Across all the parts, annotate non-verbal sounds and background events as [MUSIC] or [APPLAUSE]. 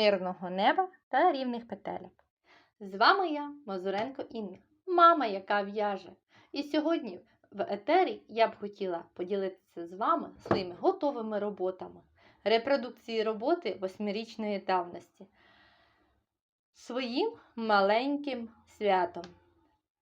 мирного неба та рівних петелек. З вами я, Мазуренко Інна, мама, яка в'яже. І сьогодні в етері я б хотіла поділитися з вами своїми готовими роботами, репродукції роботи восьмирічної давності, своїм маленьким святом,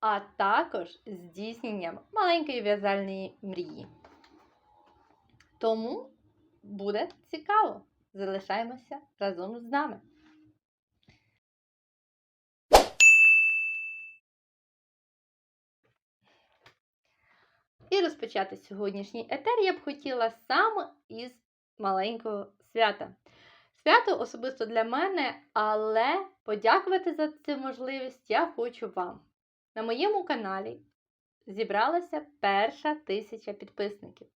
а також здійсненням маленької в'язальної мрії. Тому буде цікаво. Залишаємося разом з нами. І розпочати сьогоднішній етер я б хотіла саме із маленького свята. Свято особисто для мене, але подякувати за цю можливість я хочу вам. На моєму каналі зібралася перша тисяча підписників.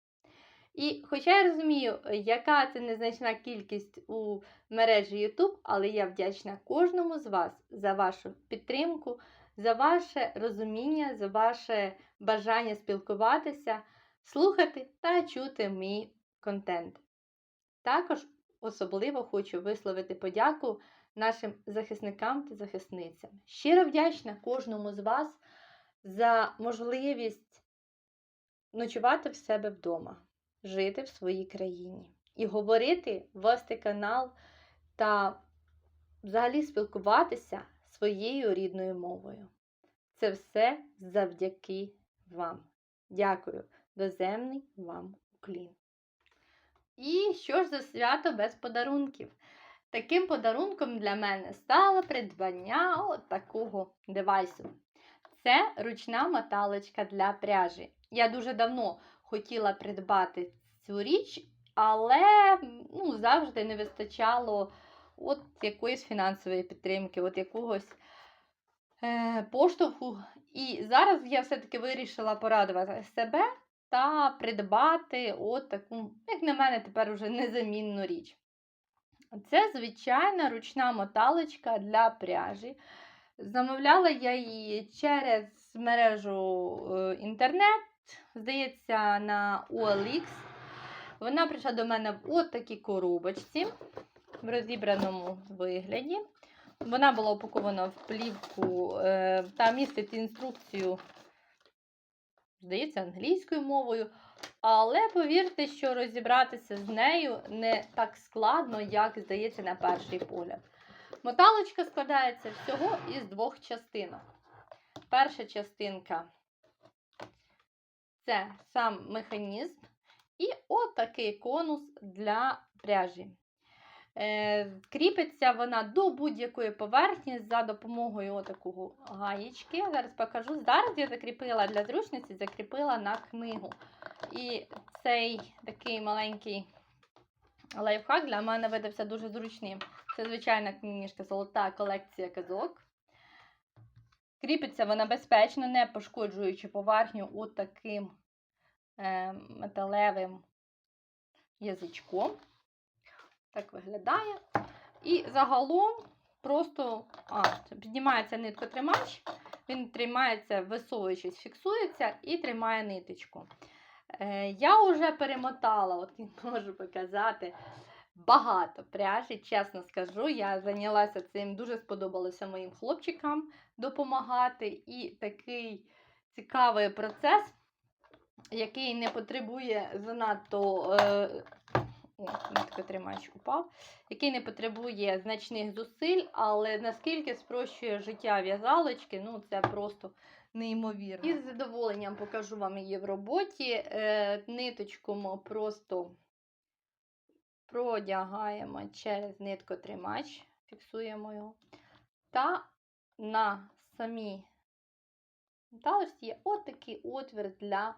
І хоча я розумію, яка це незначна кількість у мережі YouTube, але я вдячна кожному з вас за вашу підтримку, за ваше розуміння, за ваше бажання спілкуватися, слухати та чути мій контент. Також особливо хочу висловити подяку нашим захисникам та захисницям. Щиро вдячна кожному з вас за можливість ночувати в себе вдома жити в своїй країні і говорити, вести канал та взагалі спілкуватися своєю рідною мовою. Це все завдяки вам. Дякую, доземний вам уклін. І що ж за свято без подарунків? Таким подарунком для мене стало придбання от такого девайсу. Це ручна моталочка для пряжі. Я дуже давно хотіла придбати цю річ, але ну, завжди не вистачало от якоїсь фінансової підтримки, от якогось е, поштовху. І зараз я все-таки вирішила порадувати себе та придбати от таку, як на мене, тепер уже незамінну річ. Це звичайна ручна моталочка для пряжі. Замовляла я її через мережу е, інтернет здається, на OLX. Вона прийшла до мене в от такій коробочці в розібраному вигляді. Вона була упакована в плівку е, та містить інструкцію, здається, англійською мовою. Але повірте, що розібратися з нею не так складно, як здається, на перший погляд. Моталочка складається всього із двох частинок. Перша частинка це сам механізм і отакий конус для пряжі. Е, кріпиться вона до будь-якої поверхні за допомогою такого гаєчки. Зараз покажу. Зараз я закріпила для зручності, закріпила на книгу. І цей такий маленький лайфхак для мене видався дуже зручним. Це звичайна книжка Золота колекція казок. Кріпиться вона безпечно, не пошкоджуючи поверхню от таким е, металевим язичком. Так виглядає. І загалом просто а, піднімається ниткотримач, він тримається, висовуючись, фіксується і тримає ниточку. Е, я вже перемотала, от [LAUGHS] можу показати. Багато пряжі, чесно скажу, я зайнялася цим, дуже сподобалося моїм хлопчикам допомагати. І такий цікавий процес, який не потребує занадто е, о, тримач упав, який не потребує значних зусиль, але наскільки спрощує життя в'язалочки, ну це просто неймовірно. І з задоволенням покажу вам її в роботі. Е, Ниточку просто продягаємо через ниткотримач, фіксуємо його. Та на самій металочці є отакий отвір для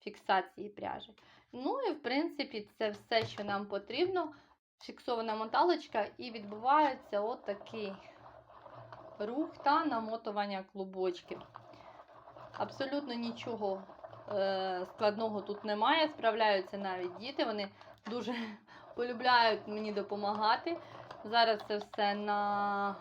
фіксації пряжі. Ну і, в принципі, це все, що нам потрібно. Фіксована моталочка, і відбувається отакий рух та намотування клубочків. Абсолютно нічого е, складного тут немає. Справляються навіть діти, вони дуже [LAUGHS] полюбляють мені допомагати. Зараз це все на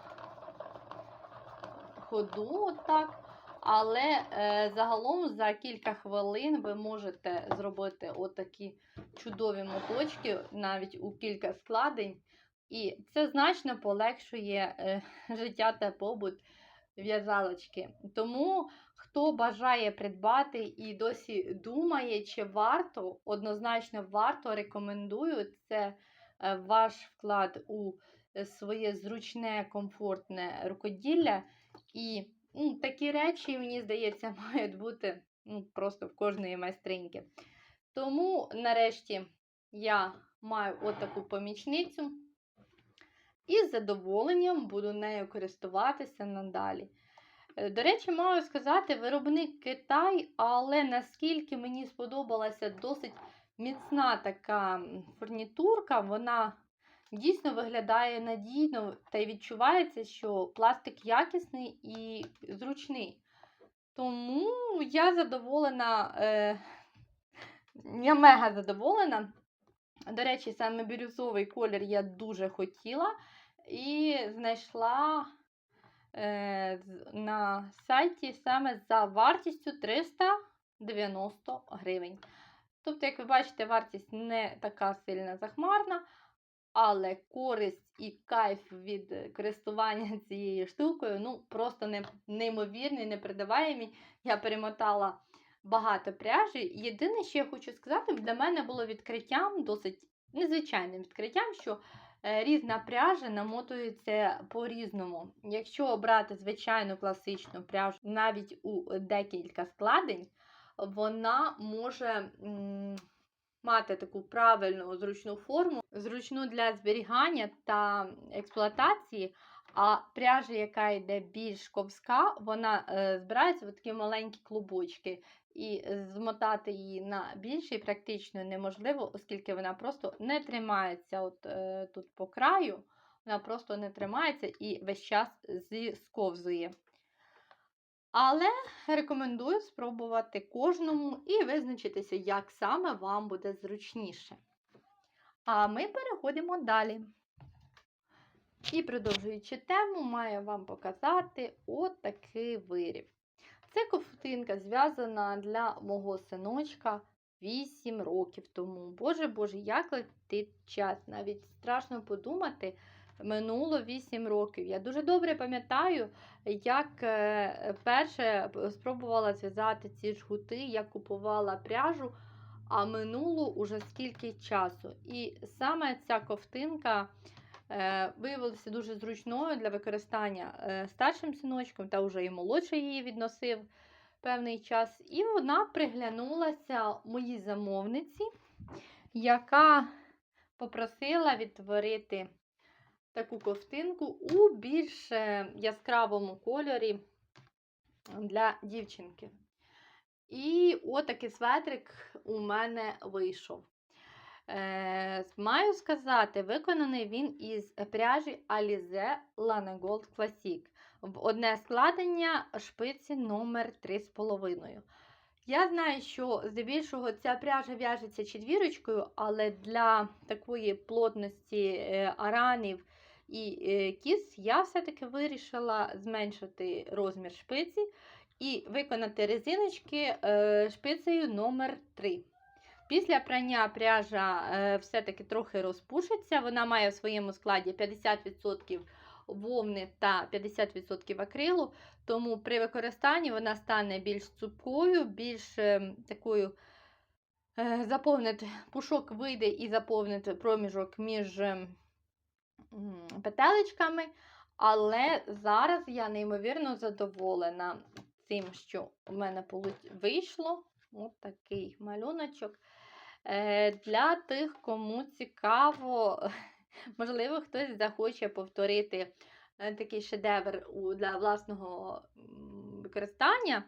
ходу, отак. Але е, загалом за кілька хвилин ви можете зробити отакі чудові моточки, навіть у кілька складень. І це значно полегшує е, [LAUGHS] життя та побут в'язалочки. Тому, хто бажає придбати і досі думає, чи варто, однозначно варто, рекомендую це е, ваш вклад у е, своє зручне, комфортне рукоділля. І ну, такі речі, мені здається, [LAUGHS] мають бути ну, просто в кожної майстриньки. Тому, нарешті, я маю отаку помічницю. І з задоволенням буду нею користуватися надалі. Е, До речі, маю сказати, виробник Китай, але наскільки мені сподобалася досить міцна така фурнітурка, вона дійсно виглядає надійно та й відчувається, що пластик якісний і зручний. Тому я задоволена, е, я мега задоволена. До речі, саме бірюзовий колір я дуже хотіла і знайшла на сайті саме за вартістю 390 гривень. Тобто, як ви бачите, вартість не така сильно захмарна, але користь і кайф від е, користування [LAUGHS] цією штукою ну, просто не, неймовірний, непередаваємий. Я перемотала багато пряжі. Єдине, що я хочу сказати, для мене було відкриттям, досить незвичайним відкриттям, що е, різна пряжа намотується по-різному. Якщо брати звичайну класичну пряжу навіть у декілька складень, вона може мати таку правильну зручну форму, зручну для зберігання та експлуатації. А пряжа, яка йде більш ковська, вона е, збирається в такі маленькі клубочки. І змотати її на більший практично неможливо, оскільки вона просто не тримається от, е, тут по краю, вона просто не тримається і весь час зісковзує. Але рекомендую спробувати кожному і визначитися, як саме вам буде зручніше. А ми переходимо далі. І продовжуючи тему, маю вам показати от такий виріб. Це ковтинка зв'язана для мого синочка 8 років тому. Боже Боже, як летить час. Навіть страшно подумати, минуло 8 років. Я дуже добре пам'ятаю, як е, перше спробувала зв'язати ці жгути, я купувала пряжу, а минуло уже скільки часу. І саме ця ковтинка виявилася дуже зручною для використання е, старшим синочком, та вже і молодший її відносив певний час. І вона приглянулася моїй замовниці, яка попросила відтворити таку ковтинку у більш е, яскравому кольорі для дівчинки. І отакий светрик у мене вийшов. Е, маю сказати, виконаний він із пряжі Alize Lana Gold Classic. В одне складення шпиці номер 3,5. Я знаю, що здебільшого ця пряжа в'яжеться четвірочкою, але для такої плотності е, аранів і е, кіс я все-таки вирішила зменшити розмір шпиці і виконати резиночки шпицею номер 3 Після прання пряжа е, все-таки трохи розпушиться. Вона має в своєму складі 50% вовни та 50% акрилу, тому при використанні вона стане більш цупкою, більш е, такою е, заповнить пушок вийде і заповнить проміжок між петелечками. Але зараз я неймовірно задоволена тим, що у мене вийшло. Ось такий малюночок. Е, Для тих, кому цікаво, [LAUGHS] можливо, хтось захоче повторити е, такий шедевр для власного використання.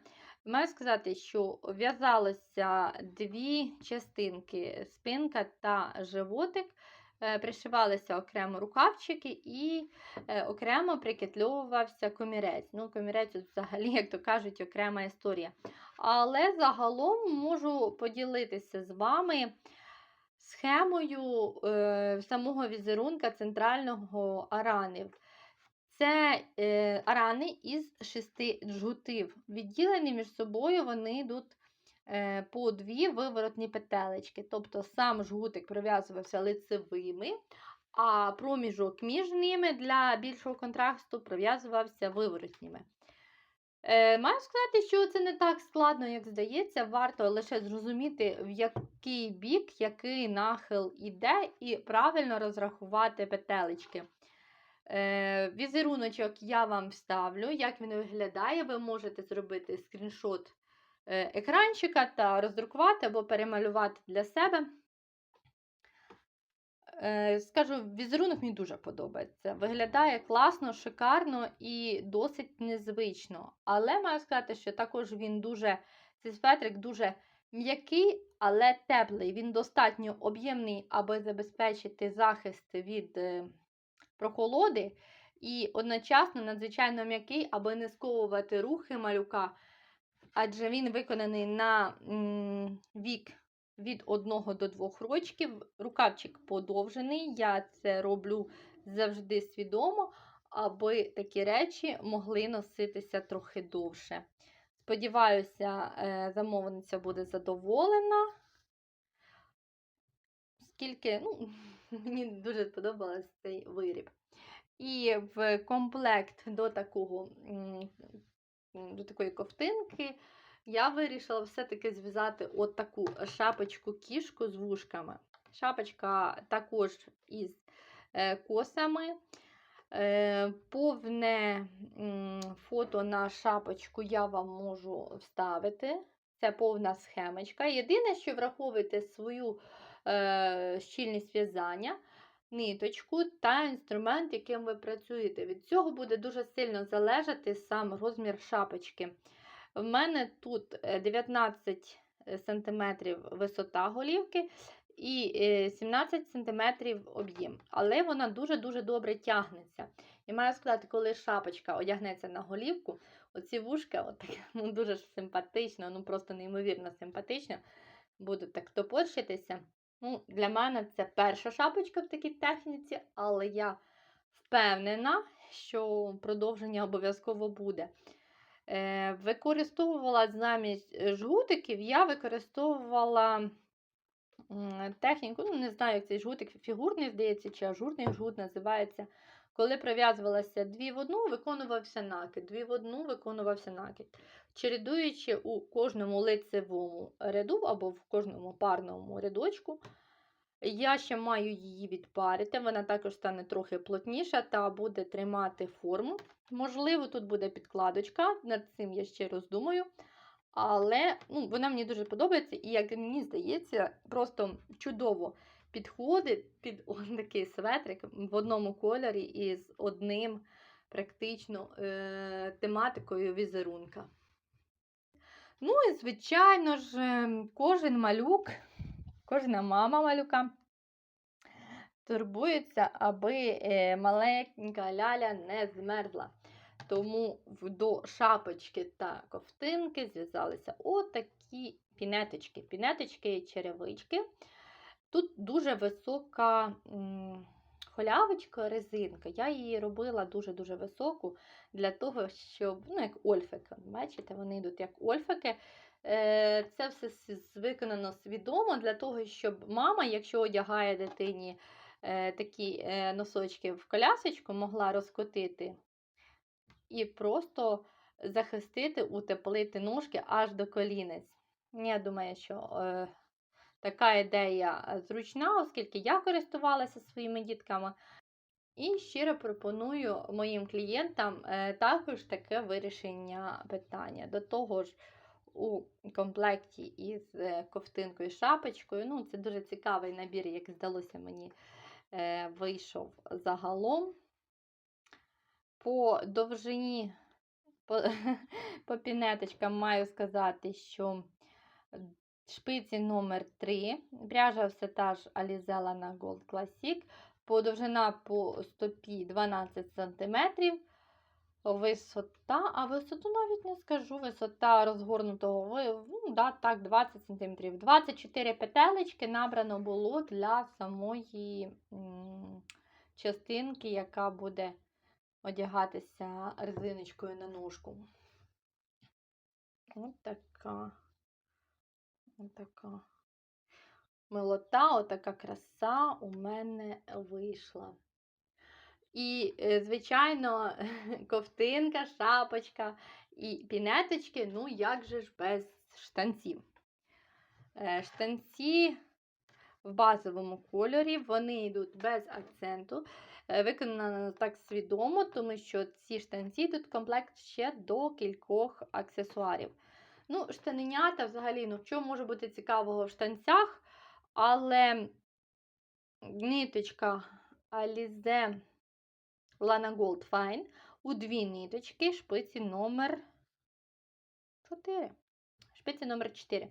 Маю сказати, що в'язалося дві частинки: спинка та животик. Е, Пришивалися окремо рукавчики і е, окремо прикитльовувався комірець. Ну, комірець взагалі, як то кажуть, окрема історія. Але загалом можу поділитися з вами схемою е, самого візерунка центрального аранів. Це арани із шести джгутів. Відділені між собою вони йдуть по дві виворотні петелечки. Тобто сам жгутик пров'язувався лицевими, а проміжок між ними для більшого контрасту пров'язувався виворотніми. Е, маю сказати, що це не так складно, як здається. Варто лише зрозуміти, в який бік, який нахил іде, і правильно розрахувати петелечки. Е, візеруночок я вам вставлю, як він виглядає. Ви можете зробити скріншот е, екранчика та роздрукувати або перемалювати для себе. Е, Скажу, візерунок мені дуже подобається. Виглядає класно, шикарно і досить незвично. Але маю сказати, що також він дуже, цей светрик дуже м'який, але теплий. Він достатньо об'ємний, аби забезпечити захист від е, прохолоди. І одночасно надзвичайно м'який, аби не сковувати рухи малюка, адже він виконаний на вік від 1 до 2 рочків. Рукавчик подовжений. Я це роблю завжди свідомо, аби такі речі могли носитися трохи довше. Сподіваюся, е, замовниця буде задоволена. Скільки, ну, [LAUGHS] мені дуже сподобався цей виріб. І в комплект до такого, до такої ковтинки я вирішила все-таки зв'язати от таку шапочку-кішку з вушками. Шапочка також із е, косами. Е, Повне фото на шапочку я вам можу вставити. Це повна схемочка. Єдине, що враховуйте свою е, щільність в'язання, ниточку та інструмент, яким ви працюєте. Від цього буде дуже сильно залежати сам розмір шапочки. В мене тут е, 19 см висота голівки і е, 17 см об'єм. Але вона дуже-дуже добре тягнеться. І маю сказати, коли шапочка одягнеться на голівку, оці так, ну, дуже симпатично, ну просто неймовірно симпатично, будуть так топорщитися. Ну, Для мене це перша шапочка в такій техніці, але я впевнена, що продовження обов'язково буде. Е, Використовувала замість е, жгутиків, я використовувала техніку, ну, не знаю, як цей жгутик фігурний, здається, чи ажурний жгут називається. Коли прив'язувалася дві в одну, виконувався накид, дві в одну виконувався накид. Чередуючи у кожному лицевому ряду або в кожному парному рядочку, я ще маю її відпарити, вона також стане трохи плотніша та буде тримати форму. Можливо, тут буде підкладочка, над цим я ще роздумаю. Але ну, вона мені дуже подобається, і, як мені здається, просто чудово підходить під [LAUGHS] такий светрик в одному кольорі із одним практично е- тематикою візерунка. Ну і, звичайно ж, ем, кожен малюк, кожна мама малюка турбується, аби е, маленька ляля не змерзла. Тому до шапочки та ковтинки зв'язалися отакі пінеточки. Пінеточки і черевички. Тут дуже висока м, холявочка, резинка. Я її робила дуже-дуже високу для того, щоб, ну, як ольфики. Бачите, вони йдуть як ольфики. Е, Це все виконано свідомо для того, щоб мама, якщо одягає дитині е, такі е, носочки в колясочку, могла розкотити і просто захистити, утеплити ножки аж до колінець. Я думаю, що така ідея зручна, оскільки я користувалася своїми дітками. І щиро пропоную моїм клієнтам е, також таке вирішення питання. До того ж, у комплекті із е, ковтинкою шапочкою. Ну, це дуже цікавий набір, як здалося мені, е, вийшов загалом. По довжині, по, [LAUGHS] по пінеточкам маю сказати, що шпиці номер 3 пряжа все та ж Alizella на Gold Classic, по довжина по стопі 12 см. Висота, а висоту навіть не скажу. Висота розгорнутого ну, да, так, 20 см. 24 петелечки набрано було для самої частинки, яка буде одягатися резиночкою на ножку. Ось така. Ось така. Милота, отака краса у мене вийшла. І, е, звичайно, [LAUGHS] ковтинка, шапочка і пінеточки, ну як же ж без штанців. Е, Штанці в базовому кольорі, вони йдуть без акценту. Е, Виконано так свідомо, тому що ці штанці в комплект ще до кількох аксесуарів. Ну, штаненята взагалі, ну, що може бути цікавого в штанцях, але ниточка Alize Lana Gold Fine у дві ниточки, шпиці номер 4. Шпиці номер 4.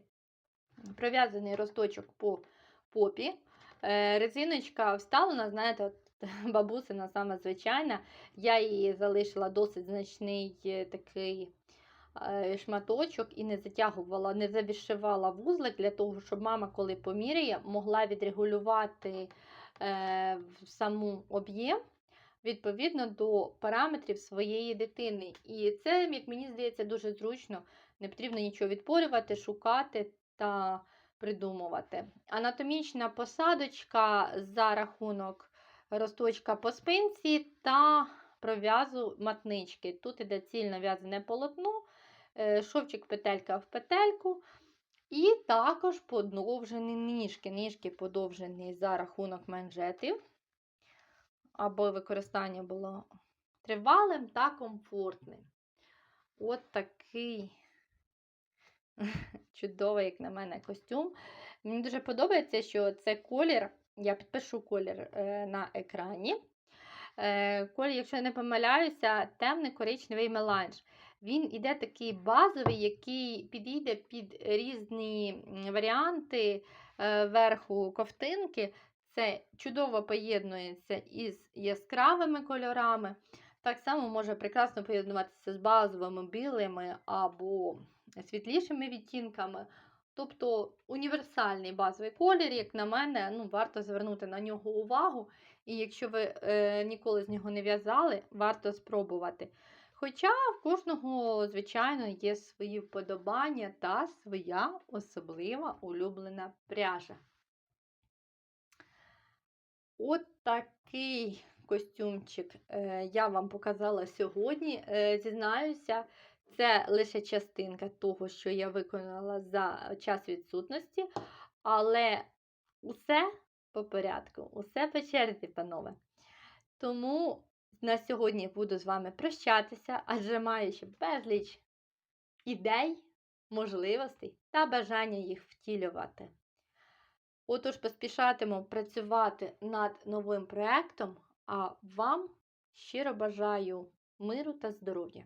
Пров'язаний росточок по попі. Е, Резиночка вставлена, знаєте, от, [LAUGHS] бабусина саме звичайна. Я її залишила досить значний е, такий шматочок і не затягувала, не завішивала вузлик для того, щоб мама, коли поміряє, могла відрегулювати е, саму об'єм відповідно до параметрів своєї дитини. І це, як мені здається, дуже зручно. Не потрібно нічого відпорювати, шукати та придумувати. Анатомічна посадочка за рахунок росточка по спинці та пров'язу матнички. Тут іде цільно в'язане полотно, е, шовчик петелька в петельку. І також подовжені ніжки. Ніжки подовжені за рахунок манжетів, аби використання було тривалим та комфортним. От такий [LAUGHS] чудовий, як на мене, костюм. Мені дуже подобається, що це колір, я підпишу колір е, на екрані. Е, колір, якщо я не помиляюся, темний коричневий меланж. Він іде такий базовий, який підійде під різні варіанти е, верху ковтинки. Це чудово поєднується із яскравими кольорами. Так само може прекрасно поєднуватися з базовими білими або світлішими відтінками. Тобто універсальний базовий колір, як на мене, ну, варто звернути на нього увагу. І якщо ви е, ніколи з нього не в'язали, варто спробувати. Хоча в кожного, звичайно, є свої вподобання та своя особлива улюблена пряжа. От такий костюмчик е, я вам показала сьогодні. Е, Зізнаюся, це лише частинка того, що я виконала за час відсутності, але усе по порядку, усе по черзі, панове. Тому на сьогодні буду з вами прощатися, адже маю ще безліч ідей, можливостей та бажання їх втілювати. Отож, поспішатиму працювати над новим проєктом, а вам щиро бажаю миру та здоров'я.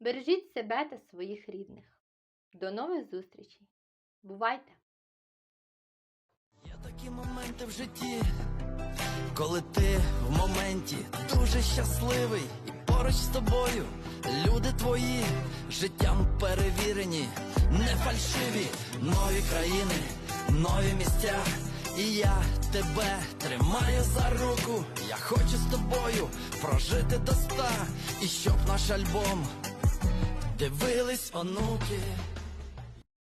Бережіть себе та своїх рідних. До нових зустрічей. Бувайте! Є такі моменти в житті, коли ти в моменті дуже щасливий, і поруч з тобою люди твої життям перевірені, не фальшиві, нові країни, нові місця. І я тебе тримаю за руку. Я хочу з тобою прожити до ста, і щоб наш альбом дивились онуки.